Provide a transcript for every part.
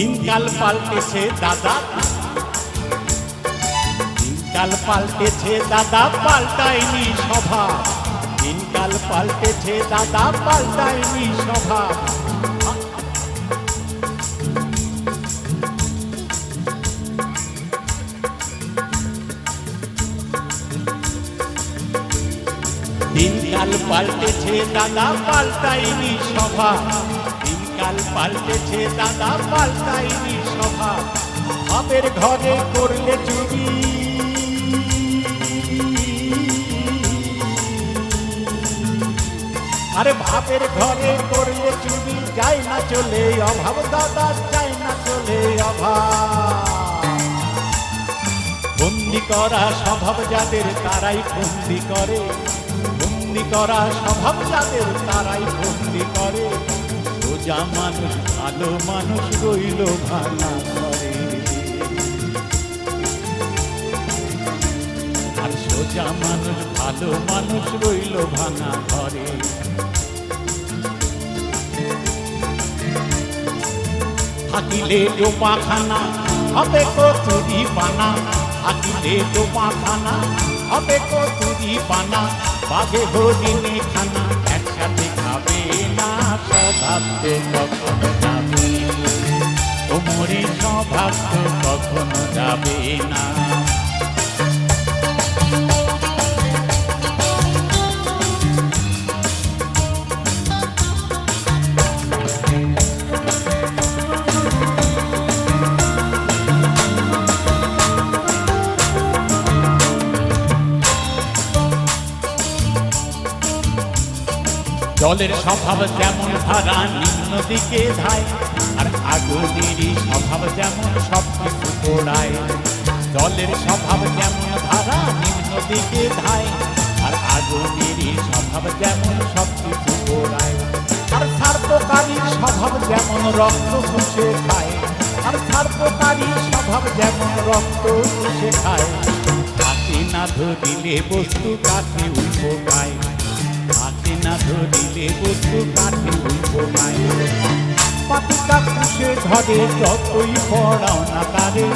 দিনকাল পাল্টেছে দাদা। দিনকাল পাল্টেছে দাদা, পাল্টায়নি সভা। দিনকাল পাল্টেছে দাদা, পাল্টায়নি সভা। দিনকাল পাল্টেছে দাদা, পাল্টায়নি স্বভাব দিনকাল পাল্টেছে, দাদা পাল্টায়নি স্বভাব ভাবের ঘরে করলে চুরি। আরে ভাবের ঘরে করলে চুরি যায় না চলে অভাব, দাদা যায় না চলে অভাব। বন্দি করা স্বভাব যাদের, তারাই বন্দি করে। বন্দি করা স্বভাব যাদের, তারাই বন্দি করে। সোজা মানুষ ভালো মানুষ রইল ভাঙা করে আর সোজা মানুষ ভালো মানুষ রইল ভাঙা ঘরে। থাকিলে ডোপাখানা হবে কচুরি পানা। থাকিলে ডোপাখানা হবে কচুরি পানা। বাঘে হরিণে খানা, একসাথে খাবে। না স্বভাব তো কখনো যাবে তোমরে স্বভাব তো কখনো যাবে না। জলের স্বভাব যেমন ধারা, নিম্ন দিকে ধায়। আর আগুনেরই স্বভাব যেমন সব কিছু পোড়ায়। জলের স্বভাব যেমন ধারা, নিম্ন দিকে ধায়। আর আগুনেরই স্বভাব যেমন সব কিছু পোড়ায়। আর সার্পকারীর স্বভাব যেমন রক্ত শুষে খায়। আর সার্পকারীর স্বভাব যেমন রক্ত শুষে খায়। হাতে না ধরিলে বস্তু কাছে উপকায়? হাতে না ধরিলে বস্তু কাঠে উল্প গায় পাতিকা কুশে ধরে যতই পড়াও না তারে।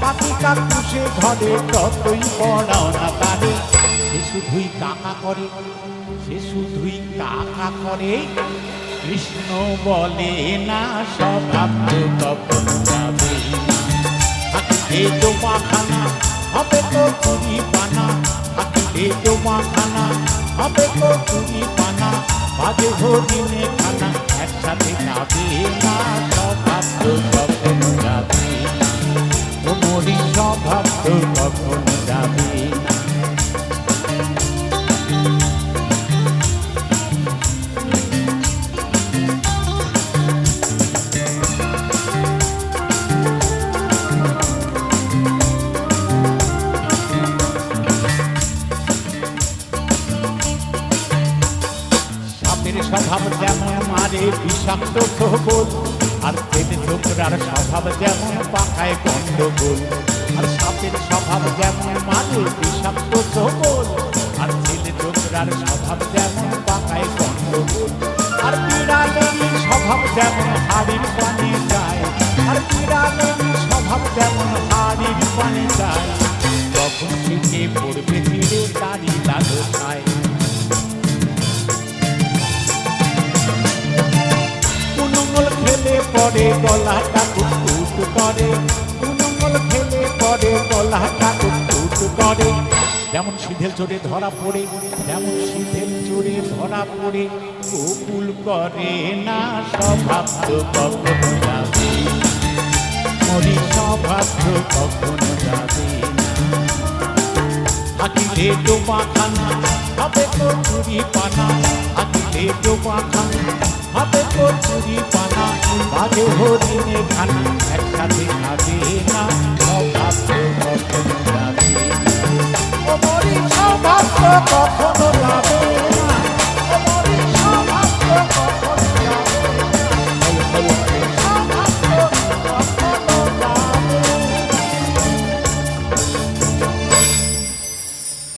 পাতিকা কুশে ধরে যতই পড়াও না তারে। সে শুধুই কাকা করে, সে শুধুই কাকা করে। কৃষ্ণ বলে না স্বভাব তো কখন যাবে। থাকিলে জমাখানা হবে তো চুরি পানা থাকিলে জমাখানা হবে তো চুরি পানা। বাজে হরিণে খানা, একসাথে যাবে না স্বভাব তো কখন যাবে তোমারই স্বভাব তো কখনো স্বভাব যেমন মারে বিষাক্ত সবল আর ছেলে ছোকরার স্বভাব যেমন পাখায় গন্ডগোল, আর সাপের স্বভাব যেমন মারে বিষাক্ত সবল আর ছেলে ছোকরার স্বভাব যেমন পাখায় গন্ডগোল। আর বিড়ালেরই স্বভাব যেমন হাড়ির পানি যায়, আর বিড়ালেরই স্বভাব যেমন হাড়ির পানি যায়। তখন থেকে পড়বে ফিরে দাঁড়ি লালো খায় কুনুমল খেলে পরে গলাটা কুটকুট করে। কুনুমল খেলে পরে গলাটা করে। যেমন সিধেল চড়ে ধরা পড়ে যেমন সিধেল চড়ে ধরা পড়ে। গোকুল করে না স্বভাব কখনো যাবে? মরি স্বভাব কখনো যাবে? থাকিলে ডোবা খানা হবে তো চুরি পানা হবে তো চুরি পানা বাজে হরিণে খানা একসাথে